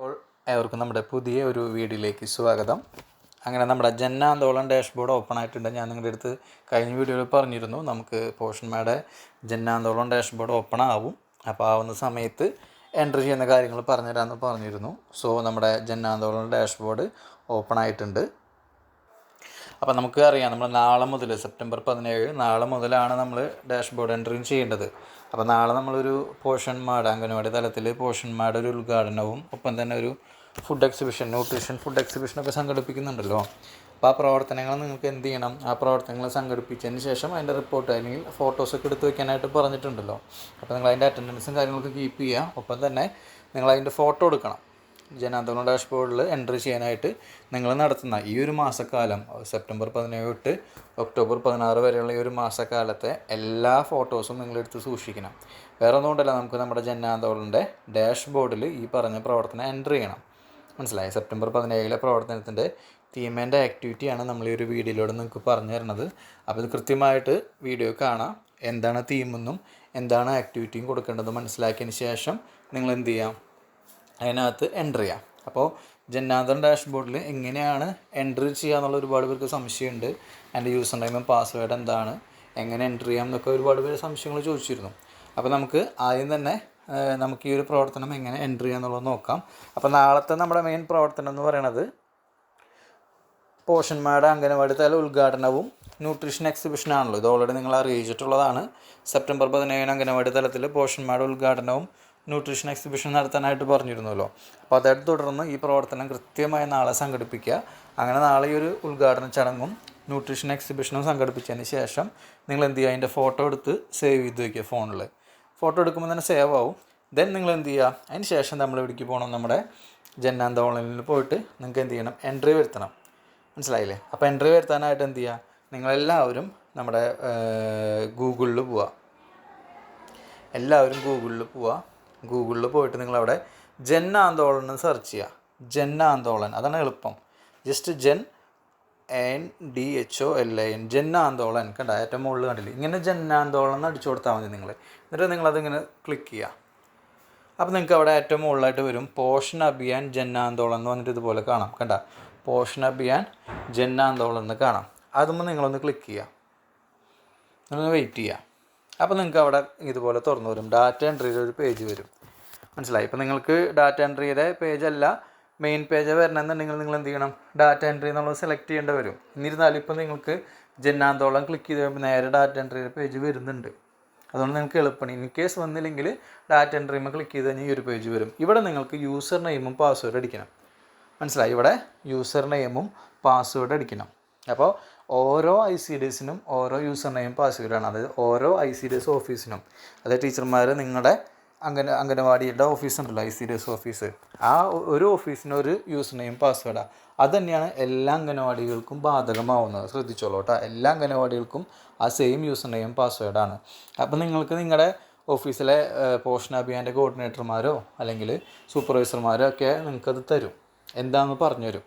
അപ്പോൾ ഏവർക്കും നമ്മുടെ പുതിയ ഒരു വീഡിയോയിലേക്ക് സ്വാഗതം. അങ്ങനെ നമ്മുടെ ജന്നാന്തോളം ഡാഷ്ബോർഡ് ഓപ്പൺ ആയിട്ടുണ്ട്. ഞാൻ നിങ്ങളുടെ അടുത്ത് കഴിഞ്ഞ വീഡിയോയിൽ പറഞ്ഞിരുന്നു നമുക്ക് പോഷന്മാരുടെ ജന്നാന്തോളം ഡാഷ്ബോർഡ് ഓപ്പൺ ആവും. അപ്പോൾ ആവുന്ന സമയത്ത് എന്റർ ചെയ്യുന്ന കാര്യങ്ങൾ പറഞ്ഞുതരാമെന്ന് പറഞ്ഞിരുന്നു. സോ നമ്മുടെ ജന്നാന്തോളം ഡാഷ്ബോർഡ് ഓപ്പൺ ആയിട്ടുണ്ട്. അപ്പോൾ നമുക്ക് അറിയാം നമ്മൾ നാളെ മുതൽ സെപ്റ്റംബർ പതിനേഴ് നാളെ മുതലാണ് നമ്മൾ ഡാഷ്ബോർഡ് എൻട്രിങ് ചെയ്യേണ്ടത്. അപ്പോൾ നാളെ നമ്മളൊരു പോഷൻ മാഡ് അംഗനവാടി തലത്തിൽ പോഷൻ മാഡ് ഒരു ഉദ്ഘാടനവും ഒപ്പം തന്നെ ഒരു ഫുഡ് എക്സിബിഷൻ ന്യൂട്രീഷൻ ഫുഡ് എക്സിബിഷനൊക്കെ സംഘടിപ്പിക്കുന്നുണ്ടല്ലോ. അപ്പോൾ ആ പ്രവർത്തനങ്ങൾ നിങ്ങൾക്ക് എന്ത് ചെയ്യണം? ആ പ്രവർത്തനങ്ങൾ സംഘടിപ്പിച്ചതിന് ശേഷം അതിന്റെ റിപ്പോർട്ട് അല്ലെങ്കിൽ ഫോട്ടോസൊക്കെ എടുത്ത് വെക്കാനായിട്ട് പറഞ്ഞിട്ടുണ്ടല്ലോ. അപ്പോൾ നിങ്ങൾ അതിന്റെ അറ്റൻഡൻസും കാര്യങ്ങളൊക്കെ കീപ്പ് ചെയ്യുക. ഒപ്പം തന്നെ നിങ്ങൾ അതിന്റെ ഫോട്ടോ എടുക്കണം. ജനാന്തോളം ഡാഷ്ബോർഡിൽ എൻട്രി ചെയ്യാനായിട്ട് നിങ്ങൾ നടത്തുന്ന ഈ ഒരു മാസക്കാലം സെപ്റ്റംബർ പതിനേഴ് തൊട്ട് ഒക്ടോബർ പതിനാറ് വരെയുള്ള ഈ ഒരു മാസക്കാലത്തെ എല്ലാ ഫോട്ടോസും നിങ്ങളെടുത്ത് സൂക്ഷിക്കണം. വേറെ ഒന്നുകൊണ്ടല്ല നമുക്ക് നമ്മുടെ ജനാന്തോളിന്റെ ഡാഷ്ബോർഡിൽ ഈ പറഞ്ഞ പ്രവർത്തനം എൻട്രി ചെയ്യണം. മനസ്സിലായി? സെപ്റ്റംബർ പതിനേഴിലെ പ്രവർത്തനത്തിന്റെ തീം ആൻഡ് ആക്ടിവിറ്റിയാണ് നമ്മൾ ഈ ഒരു വീഡിയോയിലൂടെ നിങ്ങൾക്ക് പറഞ്ഞു തരുന്നത്. അപ്പോൾ ഇത് കൃത്യമായിട്ട് വീഡിയോ കാണാം. എന്താണ് തീമെന്നും എന്താണ് ആക്ടിവിറ്റിയും കൊടുക്കേണ്ടത് മനസ്സിലാക്കിയതിന് ശേഷം നിങ്ങൾ എന്ത് ചെയ്യാം? അതിനകത്ത് എന്റർ ചെയ്യാം അപ്പോൾ ജന്നാന്തൻ ഡാഷ്ബോർഡിൽ എങ്ങനെയാണ് എൻട്രി ചെയ്യുക എന്നുള്ള ഒരുപാട് പേർക്ക് സംശയമുണ്ട്. എന്റെ യൂസർ നെയിമും പാസ്വേഡ് എന്താണ്? എങ്ങനെ എൻട്രി ചെയ്യാം എന്നൊക്കെ ഒരുപാട് പേര് സംശയങ്ങൾ ചോദിച്ചിരുന്നു. അപ്പോൾ നമുക്ക് ആദ്യം തന്നെ നമുക്ക് ഈ ഒരു പ്രവർത്തനം എങ്ങനെ എൻട്രി ചെയ്യുക എന്നുള്ളത് നോക്കാം. അപ്പോൾ നാളത്തെ നമ്മുടെ മെയിൻ പ്രവർത്തനം എന്ന് പറയുന്നത് പോഷന്മാരുടെ അംഗനവാടി തല ഉദ്ഘാടനവും ന്യൂട്രീഷൻ എക്സിബിഷൻ ആണല്ലോ. ഇത് ഓൾറെഡി നിങ്ങൾ അറിയിച്ചിട്ടുള്ളതാണ്. സെപ്റ്റംബർ പതിനേഴിന് അംഗനവാടി തലത്തിൽ പോഷന്മാരുടെ ഉദ്ഘാടനവും ന്യൂട്രീഷൻ എക്സിബിഷൻ നടത്താനായിട്ട് പറഞ്ഞിരുന്നല്ലോ. അപ്പോൾ അതായിട്ട് തുടർന്ന് ഈ പ്രവർത്തനം കൃത്യമായി നാളെ സംഘടിപ്പിക്കുക. അങ്ങനെ നാളെ ഈ ഒരു ഉദ്ഘാടന ചടങ്ങും ന്യൂട്രീഷൻ എക്സിബിഷനും സംഘടിപ്പിച്ചതിന് ശേഷം നിങ്ങൾ എന്ത് ചെയ്യുക? അതിന്റെ ഫോട്ടോ എടുത്ത് സേവ് ചെയ്ത് വയ്ക്കുക ഫോണിൽ ഫോട്ടോ എടുക്കുമ്പോൾ തന്നെ സേവ് ആവും. ദെൻ നിങ്ങൾ എന്ത് ചെയ്യുക? അതിന് ശേഷം നമ്മൾ ഇവിടേക്ക് പോകണം? നമ്മുടെ ജന്നാന്ത ഓൺലൈനിൽ പോയിട്ട് നിങ്ങൾക്ക് എന്ത് ചെയ്യണം? എൻട്രി വരുത്തണം. മനസ്സിലായില്ലേ? അപ്പോൾ എൻട്രി വരുത്താനായിട്ട് എന്ത് ചെയ്യുക? നിങ്ങളെല്ലാവരും നമ്മുടെ ഗൂഗിളിൽ പോവുക. എല്ലാവരും ഗൂഗിളിൽ പോവുക. ഗൂഗിളിൽ പോയിട്ട് നിങ്ങളവിടെ ജൻ ആന്തോളൻ എന്ന് സെർച്ച് ചെയ്യുക ജൻ ആന്തോളൻ അതാണ് എളുപ്പം. Just Jan N D H O L N Jan Andolan കണ്ട? ഏറ്റവും മുകളിൽ കണ്ടില്ലേ? ഇങ്ങനെ ജൻ ആന്തോളൻ എന്ന് അടിച്ചു കൊടുത്താൽ മതി നിങ്ങൾ എന്നിട്ട് നിങ്ങളതിങ്ങനെ ക്ലിക്ക് ചെയ്യുക അപ്പോൾ നിങ്ങൾക്ക് അവിടെ ഏറ്റവും മുകളിലായിട്ട് വരും പോഷൻ അഭിയാൻ ജൻ ആന്തോളൻ എന്ന് പറഞ്ഞിട്ട് ഇതുപോലെ കാണാം. കണ്ട? പോഷൻ അഭിയാൻ ജൻ ആന്തോളൻ എന്ന് കാണാം. അതുമ്പോൾ നിങ്ങളൊന്ന് ക്ലിക്ക് ചെയ്യുക നിങ്ങളൊന്ന് വെയിറ്റ് ചെയ്യുക അപ്പോൾ നിങ്ങൾക്ക് അവിടെ ഇതുപോലെ തുറന്നു വരും. ഡാറ്റ എൻട്രിയുടെ ഒരു പേജ് വരും. മനസ്സിലായി? ഇപ്പോൾ നിങ്ങൾക്ക് ഡാറ്റ എൻട്രിയുടെ പേജ് അല്ല മെയിൻ പേജ് വരണമെന്നുണ്ടെങ്കിൽ നിങ്ങൾ എന്ത് ചെയ്യണം? ഡാറ്റ എൻട്രി എന്നുള്ളത് സെലക്ട് ചെയ്യേണ്ടി വരും. എന്നിരുന്നാലും ഇപ്പോൾ നിങ്ങൾക്ക് ജന്നാന്തോളം ക്ലിക്ക് ചെയ്ത് കഴിയുമ്പോൾ നേരെ ഡാറ്റ എൻട്രിയുടെ പേജ് വരുന്നുണ്ട്. അതുകൊണ്ട് നിങ്ങൾക്ക് എളുപ്പമാണ്. ഇൻ കേസ് വന്നില്ലെങ്കിൽ ഡാറ്റ എൻട്രിയുമ്പോൾ ക്ലിക്ക് ചെയ്ത് കഴിഞ്ഞാൽ ഈ ഒരു പേജ് വരും. ഇവിടെ നിങ്ങൾക്ക് യൂസർ നെയിമും പാസ്വേഡ് അടിക്കണം. മനസ്സിലായി? ഇവിടെ യൂസർ നെയിമും പാസ്വേഡ് അടിക്കണം. അപ്പോൾ ഓരോ ഐ സി ഡി എസിനും ഓരോ യൂസർ നെയിം പാസ്വേഡാണ് അതായത് ഓരോ ഐ സി ഡി എസ് ഓഫീസിനും. അതായത് ടീച്ചർമാർ നിങ്ങളുടെ അംഗന അംഗനവാടിയുടെ ഓഫീസ് ഉണ്ടല്ലോ I C D S office. ആ ഒരു ഓഫീസിന് ഒരു യൂസർ നെയിം പാസ്വേഡാണ് അത് തന്നെയാണ് എല്ലാ അംഗനവാടികൾക്കും ബാധകമാവുന്നത്. ശ്രദ്ധിച്ചോളൂ കേട്ടോ എല്ലാ അംഗനവാടികൾക്കും ആ സെയിം യൂസർ നെയിം പാസ്വേഡാണ്. അപ്പോൾ നിങ്ങൾക്ക് നിങ്ങളുടെ ഓഫീസിലെ പോഷൻ അഭിയാന്റെ കോർഡിനേറ്റർമാരോ അല്ലെങ്കിൽ സൂപ്പർവൈസർമാരോ ഒക്കെ നിങ്ങൾക്കത് തരും. എന്താണെന്ന് പറഞ്ഞു തരും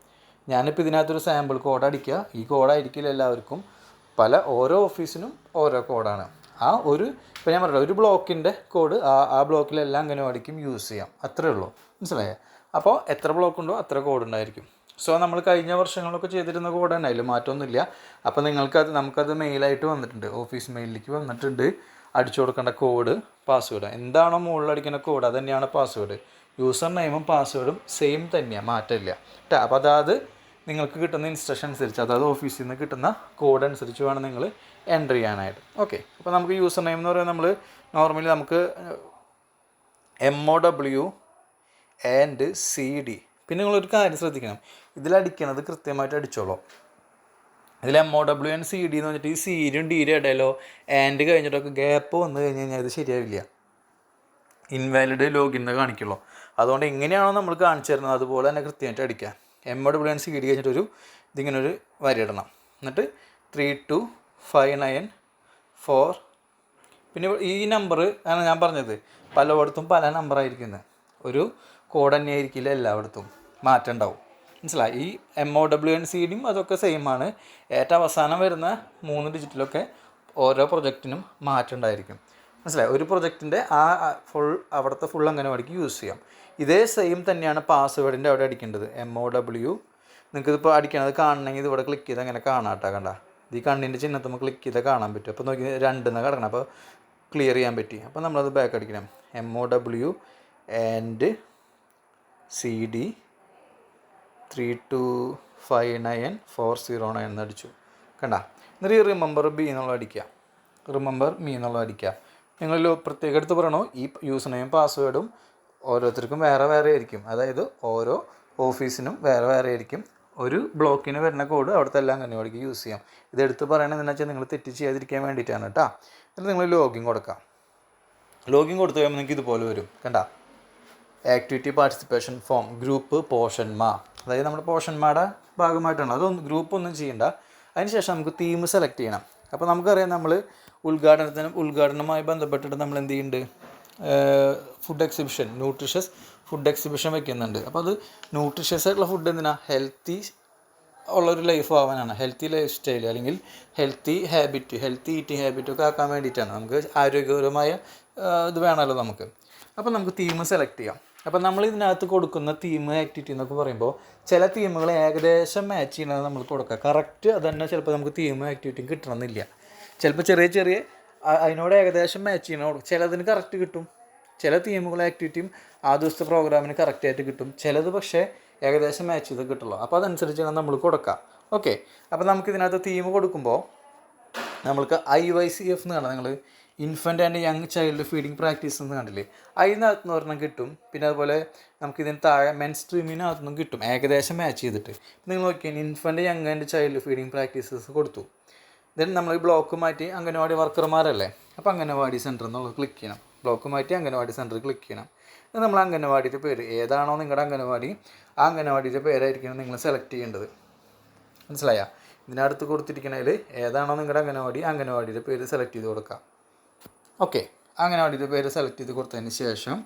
ഞാനിപ്പോൾ ഇതിനകത്തൊരു സാമ്പിൾ കോഡ് അടിക്കുക. ഈ കോഡായിരിക്കില്ല എല്ലാവർക്കും. പല ഓരോ ഓഫീസിനും ഓരോ കോഡാണ് ആ ഒരു ഇപ്പോൾ ഞാൻ പറഞ്ഞില്ല ഒരു ബ്ലോക്കിന്റെ കോഡ് ആ ആ ബ്ലോക്കിലെല്ലാം അംഗനവാടിക്കും യൂസ് ചെയ്യാം. അത്രേ ഉള്ളൂ. മനസ്സിലായേ? അപ്പോൾ എത്ര ബ്ലോക്ക് ഉണ്ടോ അത്ര കോഡ് ഉണ്ടായിരിക്കും. സോ നമ്മൾ കഴിഞ്ഞ വർഷങ്ങളൊക്കെ ചെയ്തിരുന്ന കോഡ് തന്നെ. അതിൽ മാറ്റമൊന്നുമില്ല. അപ്പോൾ നിങ്ങൾക്കത് നമുക്കത് മെയിലായിട്ട് വന്നിട്ടുണ്ട്. ഓഫീസ് മെയിലിലേക്ക് വന്നിട്ടുണ്ട്. അടിച്ചു കൊടുക്കേണ്ട കോഡ് പാസ്വേഡ് എന്താണോ മുകളിൽ അടിക്കുന്ന കോഡ് അത് തന്നെയാണ് പാസ്വേഡ് യൂസർ നെയിമും പാസ്വേഡും സെയിം തന്നെയാണ് മാറ്റമില്ല. കേട്ടോ അപ്പോൾ അതായത് നിങ്ങൾക്ക് കിട്ടുന്ന ഇൻസ്ട്രക്ഷൻ അനുസരിച്ച് അതായത് ഓഫീസിൽ നിന്ന് കിട്ടുന്ന കോഡ് അനുസരിച്ച് വേണം നിങ്ങൾ എന്റർ ചെയ്യാനായിട്ട്. ഓക്കെ അപ്പോൾ നമുക്ക് യൂസർ നെയിം എന്ന് പറയുന്നത് നമ്മൾ നോർമലി നമുക്ക് M O W and C D പിന്നെ നിങ്ങളൊരു കാര്യം ശ്രദ്ധിക്കണം. ഇതിലടിക്കണത് കൃത്യമായിട്ട് അടിച്ചോളൂ. ഇതിൽ M O W and C D എന്ന് പറഞ്ഞിട്ട് ഈ സീരിയും ഡീരും ഇടയിലോ ആൻഡ് കഴിഞ്ഞിട്ടൊക്കെ ഗ്യാപ്പ് വന്നു കഴിഞ്ഞ് കഴിഞ്ഞാൽ ഇത് ശരിയാവില്ല. ഇൻവാലിഡ് ലോഗിൻ കാണിക്കുള്ളൂ. അതുകൊണ്ട് എങ്ങനെയാണോ നമ്മൾ കാണിച്ചു തരുന്നത്? അതുപോലെ തന്നെ കൃത്യമായിട്ട് അടിക്കുക. M O W N C കഴിഞ്ഞിട്ട് കഴിഞ്ഞിട്ടൊരു ഇതിങ്ങനെ ഒരു വരി ഇടണം. എന്നിട്ട് three two five nine four പിന്നെ ഈ നമ്പർ ആണ് ഞാൻ പറഞ്ഞത്. പലയിടത്തും പല നമ്പറായിരിക്കുന്നത് ഒരു കോഡ് തന്നെ ആയിരിക്കില്ല എല്ലായിടത്തും. മാറ്റം ഉണ്ടാവും. മനസ്സിലായി? ഈ M O W N C ഡിയും അതൊക്കെ സെയിം ആണ്. ഏറ്റവും അവസാനം വരുന്ന മൂന്ന് ഡിജിറ്റിലൊക്കെ ഓരോ പ്രൊജക്റ്റിനും മാറ്റം ഉണ്ടായിരിക്കും. മനസ്സിലായി? ഒരു പ്രൊജക്റ്റിന്റെ ആ ഫുൾ അവിടുത്തെ ഫുൾ അംഗനവാടിക്ക് യൂസ് ചെയ്യാം. ഇതേ സെയിം തന്നെയാണ് പാസ്വേഡിന്റെ അവിടെ അടിക്കേണ്ടത്. എം ഒ ഡബ്ല്യു നിങ്ങൾക്കിതിപ്പോൾ അടിക്കണത് കാണണമെങ്കിൽ ഇത് ഇവിടെ ക്ലിക്ക് ചെയ്ത് അങ്ങനെ കാണാട്ടാ കണ്ട? ഇത് ഈ കണ്ണിന്റെ ചിഹ്നത്തുമ്പോൾ ക്ലിക്ക് ചെയ്താൽ കാണാൻ പറ്റും. അപ്പോൾ നോക്കി രണ്ടെന്ന് കിടക്കണം. അപ്പോൾ ക്ലിയർ ചെയ്യാൻ പറ്റി. അപ്പോൾ നമ്മളത് ബാക്ക് അടിക്കണം. M O W and C D three two five nine four zero nine എന്ന് അടിച്ചു. കണ്ട? എന്നിട്ട് ഈ റിമെമ്പർ ബി എന്നുള്ള അടിക്കുക. റിമെമ്പർ മീ എന്നുള്ള അടിക്കുക. നിങ്ങൾ പ്രത്യേകം എടുത്ത് പറയണോ? ഈ യൂസർ നെയിം പാസ്വേഡും ഓരോരുത്തർക്കും വേറെ വേറെ ആയിരിക്കും. അതായത് ഓരോ ഓഫീസിനും വേറെ വേറെ ആയിരിക്കും. ഒരു ബ്ലോക്കിന് വരുന്ന കോഡ് അവിടുത്തെ എല്ലാ അംഗനവാടിക്ക് യൂസ് ചെയ്യാം. ഇത് എടുത്ത് പറയണതെന്ന് വെച്ചാൽ നിങ്ങൾ തെറ്റ് ചെയ്യാതിരിക്കാൻ വേണ്ടിയിട്ടാണ് കേട്ടോ എന്നിട്ട് നിങ്ങൾ ലോഗിൻ കൊടുക്കാം. ലോഗിൻ കൊടുത്തു കഴിയുമ്പോൾ നിങ്ങൾക്ക് ഇതുപോലെ വരും. കണ്ട? ആക്ടിവിറ്റി പാർട്ടിസിപ്പേഷൻ ഫോം ഗ്രൂപ്പ് പോഷന്മാ അതായത് നമ്മുടെ പോഷന്മാരുടെ ഭാഗമായിട്ടാണ്. അതൊന്നും ഗ്രൂപ്പ് ഒന്നും ചെയ്യണ്ട. അതിനുശേഷം നമുക്ക് തീം സെലക്ട് ചെയ്യണം. അപ്പോൾ നമുക്കറിയാം നമ്മൾ ഉദ്ഘാടനത്തിന് ഉദ്ഘാടനവുമായി ബന്ധപ്പെട്ടിട്ട് നമ്മൾ എന്ത് ചെയ്യുന്നുണ്ട്? Food exhibition nutritious food exhibition വെക്കുന്നുണ്ട്. അപ്പോൾ അത് ന്യൂട്രിഷ്യസ് ആയിട്ടുള്ള ഫുഡ് എന്തിനാ? ഹെൽത്തി ഉള്ളൊരു ലൈഫ് ആവാനാണ്. ഹെൽത്തി ലൈഫ് സ്റ്റൈൽ അല്ലെങ്കിൽ healthy habit healthy eating habit ഒക്കെ ആക്കാൻ വേണ്ടിയിട്ടാണ്. നമുക്ക് ആരോഗ്യപരമായ ഇത് വേണമല്ലോ നമുക്ക്. അപ്പോൾ നമുക്ക് തീം സെലക്ട് ചെയ്യാം. അപ്പോൾ നമ്മൾ ഇതിനകത്ത് കൊടുക്കുന്ന തീം ആക്ടിവിറ്റി എന്നൊക്കെ പറയുമ്പോൾ ചില തീമുകൾ ഏകദേശം മാച്ച് ചെയ്യണത് നമ്മൾ കൊടുക്കുക. കറക്റ്റ് അത് തന്നെ ചിലപ്പോൾ നമുക്ക് തീം ആക്ടിവിറ്റിയും കിട്ടണമെന്നില്ല. ചിലപ്പോൾ ചെറിയ ചെറിയ അതിനോട് ഏകദേശം മാച്ച് ചെയ്യണം ചിലതിന് കറക്റ്റ് കിട്ടും. ചില തീമുകൾ ആക്ടിവിറ്റിയും ആ ദിവസത്തെ പ്രോഗ്രാമിന് കറക്റ്റായിട്ട് കിട്ടും. ചിലത് പക്ഷേ ഏകദേശം മാച്ച് ചെയ്ത് കിട്ടുള്ളൂ. അപ്പോൾ അതനുസരിച്ചാണ് നമ്മൾ കൊടുക്കുക ഓക്കെ അപ്പോൾ നമുക്ക് ഇതിനകത്ത് തീം കൊടുക്കുമ്പോൾ നമ്മൾക്ക് ഐ വൈ സി എഫ് എന്ന് കാണാം. നിങ്ങൾ infant and young child feeding practice എന്ന് കണ്ടില്ലേ? അതിനകത്ത് നിന്ന് ഒരെണ്ണം കിട്ടും. പിന്നെ അതുപോലെ നമുക്ക് ഇതിന് താഴെ മെൻ സ്ട്രീമിനകത്തുനിന്നും കിട്ടും. ഏകദേശം മാച്ച് ചെയ്തിട്ട്. നിങ്ങൾ നോക്കിയാൽ infant young and child feeding practices കൊടുത്തു. ദെൻ നമ്മൾ ഈ ബ്ലോക്ക് മാറ്റി അംഗനവാടി വർക്കർമാരല്ലേ അപ്പോൾ അംഗനവാടി സെന്റർ എന്നുള്ളത് ക്ലിക്ക് ചെയ്യണം. ബ്ലോക്ക് മാറ്റി അംഗനവാടി സെന്റർ ക്ലിക്ക് ചെയ്യണം. നമ്മൾ അംഗനവാടിയുടെ പേര്. ഏതാണോ നിങ്ങളുടെ അംഗനവാടി ആ അംഗനവാടിയുടെ പേരായിരിക്കണം നിങ്ങൾ സെലക്ട് ചെയ്യേണ്ടത്. മനസ്സിലായോ? ഇതിനടുത്ത് കൊടുത്തിരിക്കണതിൽ ഏതാണോ നിങ്ങളുടെ അംഗനവാടി അംഗനവാടിയുടെ പേര് സെലക്ട് ചെയ്ത് കൊടുക്കാം. ഓക്കെ അംഗനവാടിയുടെ പേര് സെലക്ട് ചെയ്ത് കൊടുത്തതിന് ശേഷം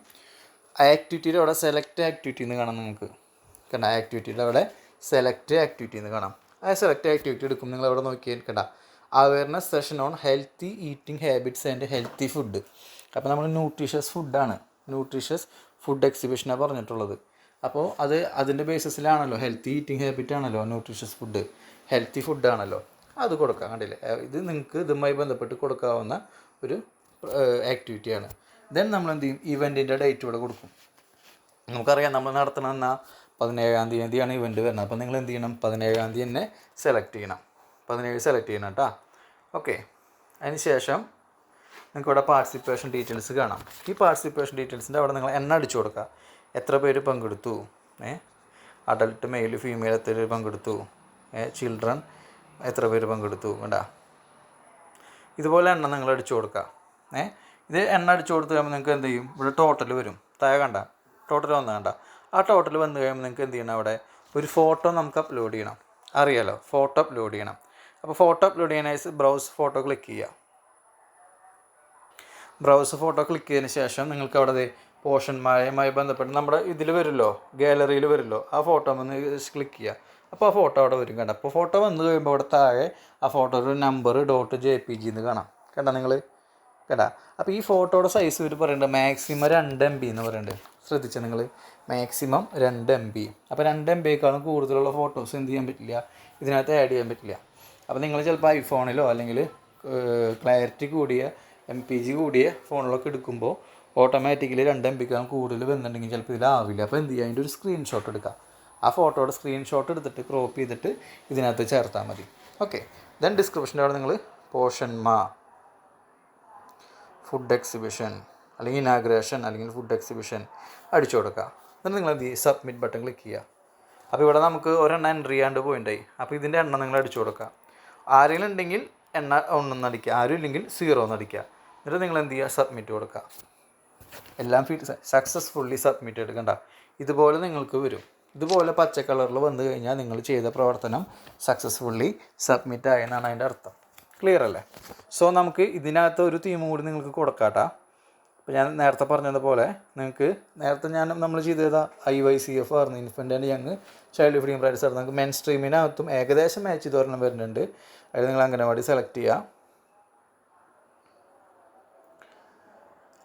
ആക്ടിവിറ്റിയുടെ അവിടെ സെലക്ട് ആക്ടിവിറ്റി എന്ന് കാണാം നിങ്ങൾക്ക്. കണ്ട ആക്ടിവിറ്റിയുടെ അവിടെ സെലക്ട് ആക്ടിവിറ്റി എന്ന് കാണാം. ആ സെലക്ട് ആക്ടിവിറ്റി എടുക്കും നിങ്ങൾ അവിടെ നോക്കിയാൽ കണ്ട. Awareness session on healthy eating habits and healthy food അപ്പോൾ നമ്മൾ ന്യൂട്രീഷ്യസ് ഫുഡാണ് ന്യൂട്രീഷ്യസ് ഫുഡ് എക്സിബിഷനാണ് പറഞ്ഞിട്ടുള്ളത്. അപ്പോൾ അത് അതിന്റെ ബേസിസിലാണല്ലോ ഹെൽത്തി ഈറ്റിംഗ് ഹാബിറ്റ് ആണല്ലോ ന്യൂട്രീഷ്യസ് ഫുഡ് ഹെൽത്തി ഫുഡാണല്ലോ അത് കൊടുക്കാം. കണ്ടില്ലേ? ഇത് നിങ്ങൾക്ക് ഇതുമായി ബന്ധപ്പെട്ട് കൊടുക്കാവുന്ന ഒരു ആക്ടിവിറ്റിയാണ് ദെൻ നമ്മൾ എന്ത് ചെയ്യും? ഇവന്റിന്റെ ഡേറ്റ് ഇവിടെ കൊടുക്കും. നമുക്കറിയാം നമ്മൾ നടത്തണം പതിനേഴാം തീയതിയാണ് ഇവന്റ് വരുന്നത്. അപ്പോൾ നിങ്ങൾ എന്ത് ചെയ്യണം? പതിനേഴാം തീയതി തന്നെ സെലക്ട് ചെയ്യണം. പതിനേഴ് സെലക്ട് ചെയ്യണം കേട്ടോ ഓക്കെ അതിനുശേഷം നിങ്ങൾക്ക് ഇവിടെ പാർട്ടിസിപ്പേഷൻ ഡീറ്റെയിൽസ് കാണാം. ഈ പാർട്ടിസിപ്പേഷൻ ഡീറ്റെയിൽസിന്റെ അവിടെ നിങ്ങൾ എണ്ണ അടിച്ചു കൊടുക്കുക എത്ര പേര് പങ്കെടുത്തു? ഏ? അഡൾട്ട് മെയിൽ ഫീമെയിൽ എത്ര പേര് പങ്കെടുത്തു? ഏ? ചിൽഡ്രൻ എത്ര പേര് പങ്കെടുത്തു? വേണ്ട ഇതുപോലെ എണ്ണ നിങ്ങൾ അടിച്ചു കൊടുക്കുക ഏ? ഇത് എണ്ണ അടിച്ചു കൊടുത്ത് കഴിയുമ്പോൾ നിങ്ങൾക്ക് എന്ത് ചെയ്യും? ഇവിടെ ടോട്ടൽ വരും. താഴെ കണ്ട? ടോട്ടൽ വന്ന കണ്ട? ആ ടോട്ടൽ വന്നു കഴിയുമ്പോൾ നിങ്ങൾക്ക് എന്ത് ചെയ്യണം അവിടെ? ഒരു ഫോട്ടോ നമുക്ക് അപ്ലോഡ് ചെയ്യണം. അറിയാലോ? ഫോട്ടോ അപ്ലോഡ് ചെയ്യണം. അപ്പോൾ ഫോട്ടോ അപ്ലോഡ് ചെയ്യാനായി ബ്രൗസ് ഫോട്ടോ ക്ലിക്ക് ചെയ്യുക. ബ്രൗസ് ഫോട്ടോ ക്ലിക്ക് ചെയ്തതിന് ശേഷം നിങ്ങൾക്ക് അവിടെ പോഷന്മാരുമായി ബന്ധപ്പെട്ട് നമ്മുടെ ഇതിൽ വരുമല്ലോ ഗാലറിയിൽ വരുമല്ലോ ആ ഫോട്ടോ ഒന്ന് ക്ലിക്ക് ചെയ്യുക. അപ്പോൾ ആ ഫോട്ടോ അവിടെ വരും കണ്ട? അപ്പോൾ ഫോട്ടോ വന്നു കഴിയുമ്പോൾ അവിടെ താഴെ ആ ഫോട്ടോ ഒരു number dot J P G എന്ന് കാണാം. കണ്ട നിങ്ങൾ കേട്ടാ അപ്പോൾ ഈ ഫോട്ടോയുടെ സൈസ് ഇവർ പറയുന്നുണ്ട് മാക്സിമം രണ്ട് എം ബി എന്ന് പറയുന്നുണ്ട് ശ്രദ്ധിച്ചാൽ നിങ്ങൾ മാക്സിമം രണ്ട് എം ബി അപ്പോൾ രണ്ട് എം ബിയേക്കാളും കൂടുതലുള്ള ഫോട്ടോസ് എന്ത് ചെയ്യാൻ പറ്റില്ല? ഇതിനകത്ത് ആഡ് ചെയ്യാൻ പറ്റില്ല. അപ്പോൾ നിങ്ങൾ ചിലപ്പോൾ ഐഫോണിലോ അല്ലെങ്കിൽ ക്ലാരിറ്റി കൂടിയ എം പി ജി കൂടിയ ഫോണിലൊക്കെ എടുക്കുമ്പോൾ ഓട്ടോമാറ്റിക്കലി രണ്ട് എം ബിക്കാളും കൂടുതൽ വന്നിട്ടുണ്ടെങ്കിൽ ചിലപ്പോൾ ഇതിലാവില്ല അപ്പോൾ എന്ത് ചെയ്യുക അതിന്റെ ഒരു സ്ക്രീൻഷോട്ട് എടുക്കുക ആ ഫോട്ടോയുടെ സ്ക്രീൻഷോട്ട് എടുത്തിട്ട് ക്രോപ്പ് ചെയ്തിട്ട് ഇതിനകത്ത് ചേർത്താൽ മതി. ഓക്കെ ദെൻ ഡിസ്ക്രിപ്ഷന്റെ അവിടെ നിങ്ങൾ പോഷന്മാ ഫുഡ് എക്സിബിഷൻ അല്ലെങ്കിൽ ഇനാഗ്രേഷൻ അല്ലെങ്കിൽ ഫുഡ് എക്സിബിഷൻ അടിച്ചു കൊടുക്കുക. എന്നിട്ട് നിങ്ങൾ എന്ത് സബ്മിറ്റ് ബട്ടൺ ക്ലിക്ക് ചെയ്യുക. അപ്പോൾ ഇവിടെ നമുക്ക് ഒരെണ്ണം എൻട്രി ചെയ്യാണ്ട് പോയിണ്ടായി. അപ്പോൾ ഇതിന്റെ എണ്ണം നിങ്ങൾ അടിച്ചു കൊടുക്കുക. ആരെങ്കിലും ഉണ്ടെങ്കിൽ എണ്ണ ഒന്നെന്ന് അടിക്കുക ആരും ഇല്ലെങ്കിൽ സീറോ എന്ന് അടിക്കുക. എന്നിട്ട് നിങ്ങൾ എന്ത് ചെയ്യുക? സബ്മിറ്റ് കൊടുക്കുക. എല്ലാം ഫീ സക്സസ്ഫുള്ളി സബ്മിറ്റ് എടുക്കണ്ട. ഇതുപോലെ നിങ്ങൾക്ക് വരും. ഇതുപോലെ പച്ച കളറിൽ വന്നു കഴിഞ്ഞാൽ നിങ്ങൾ ചെയ്ത പ്രവർത്തനം സക്സസ്ഫുള്ളി സബ്മിറ്റ് ആയെന്നാണ് അതിന്റെ അർത്ഥം. ക്ലിയർ അല്ലേ? സോ നമുക്ക് ഇതിനകത്ത് ഒരു തീം കൂടി നിങ്ങൾക്ക് കൊടുക്കാട്ടാ അപ്പോൾ ഞാൻ നേരത്തെ പറഞ്ഞതുപോലെ നിങ്ങൾക്ക് നേരത്തെ ഞാൻ നമ്മൾ ചെയ്തത് ഐ വൈ സി എഫ് ആയിരുന്നു ഇൻഫന്റ് ആൻഡ് യങ് ചൈൽഡ് ഫ്രീം പ്രൈസ് ആയിരുന്നു നിങ്ങൾക്ക് മെൻ സ്ട്രീമിനകത്തും ഏകദേശം മാച്ച് ചെയ്ത് ഒരെണ്ണം വരുന്നുണ്ട്. അതിൽ നിങ്ങൾ അംഗനവാടി സെലക്ട് ചെയ്യുക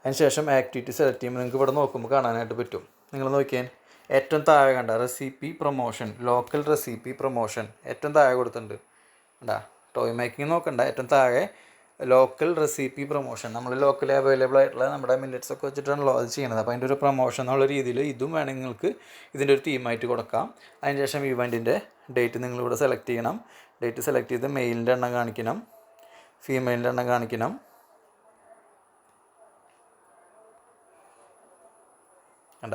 അതിനുശേഷം ആക്ടിവിറ്റി സെലക്ട് ചെയ്യുമ്പോൾ നിങ്ങൾക്ക് ഇവിടെ നോക്കുമ്പോൾ കാണാനായിട്ട് പറ്റും. നിങ്ങൾ നോക്കിയാൽ ഏറ്റവും താഴെ കണ്ട recipe promotion local recipe promotion ഏറ്റവും താഴെ കൊടുത്തിട്ടുണ്ട്. കണ്ടാ ടോയ് മേക്കിംഗ് നോക്കണ്ട ഏറ്റവും താഴെ ലോക്കൽ റെസിപ്പി പ്രൊമോഷൻ നമ്മൾ ലോക്കലി അവൈലബിൾ ആയിട്ടുള്ള നമ്മുടെ മില്ലറ്റ്സ് ഒക്കെ വെച്ചിട്ടാണല്ലോ അത് ചെയ്യുന്നത് അപ്പോൾ അതിന്റെ ഒരു പ്രൊമോഷൻ എന്നുള്ള രീതിയിൽ ഇതും വേണമെങ്കിൽ നിങ്ങൾക്ക് ഇതിന്റെ ഒരു തീമായിട്ട് കൊടുക്കാം. അതിനുശേഷം ഇവന്റിന്റെ ഡേറ്റ് നിങ്ങളിവിടെ സെലക്ട് ചെയ്യണം. ഡേറ്റ് സെലക്ട് ചെയ്ത് മെയിലിന്റെ എണ്ണം കാണിക്കണം. ഫീമെയിലിന്റെ എണ്ണം കാണിക്കണം. കണ്ട?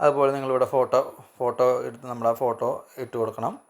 അതുപോലെ നിങ്ങളിവിടെ ഫോട്ടോ ഫോട്ടോ എടുത്ത് നമ്മുടെ ഫോട്ടോ ഇട്ട് കൊടുക്കണം.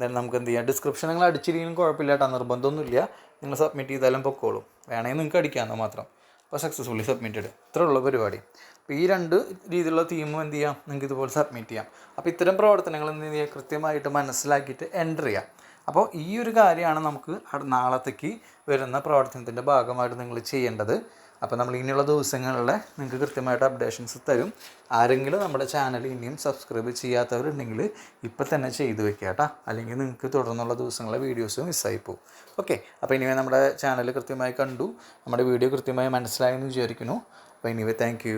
Then നമുക്ക് എന്ത് ചെയ്യാം? ഡിസ്ക്രിപ്ഷൻ നിങ്ങൾ അടിച്ചിരിക്കലും കുഴപ്പമില്ല കേട്ടോ. നിർബന്ധമൊന്നുമില്ല. നിങ്ങൾ സബ്മിറ്റ് ചെയ്താലും പൊക്കോളും. വേണമെങ്കിൽ നിങ്ങൾക്ക് അടിക്കാമെന്ന് മാത്രം. അപ്പോൾ സക്സസ്ഫുള്ളി സബ്മിറ്റഡ് ഇത്രയുള്ള പരിപാടി. അപ്പോൾ ഈ രണ്ട് രീതിയിലുള്ള തീമും എന്ത് ചെയ്യാം? നിങ്ങൾക്ക് ഇതുപോലെ സബ്മിറ്റ് ചെയ്യാം. അപ്പോൾ ഇത്തരം പ്രവർത്തനങ്ങൾ എന്ത് ചെയ്യുക കൃത്യമായിട്ട് മനസ്സിലാക്കിയിട്ട് എന്റർ ചെയ്യാം. അപ്പോൾ ഈ ഒരു കാര്യമാണ് നമുക്ക് നാളത്തേക്ക് വരുന്ന പ്രവർത്തനത്തിന്റെ ഭാഗമായിട്ട് നിങ്ങൾ ചെയ്യേണ്ടത്. അപ്പോൾ നമ്മൾ ഇനിയുള്ള ദിവസങ്ങളിൽ നിങ്ങൾക്ക് കൃത്യമായിട്ട് അപ്ഡേഷൻസ് തരും. ആരെങ്കിലും നമ്മുടെ ചാനൽ ഇനിയും സബ്സ്ക്രൈബ് ചെയ്യാത്തവരുണ്ടെങ്കിൽ ഇപ്പം തന്നെ ചെയ്തു വെക്കുക കേട്ടോ. അല്ലെങ്കിൽ നിങ്ങൾക്ക് തുടർന്നുള്ള ദിവസങ്ങളിലെ വീഡിയോസ് മിസ്സായി പോകും. ഓക്കെ. അപ്പോൾ ഇനിവേ നമ്മുടെ ചാനൽ കൃത്യമായി കണ്ടു. നമ്മുടെ വീഡിയോ കൃത്യമായി മനസ്സിലായെന്ന് വിചാരിക്കുന്നു. അപ്പോൾ ഇനിവേ താങ്ക്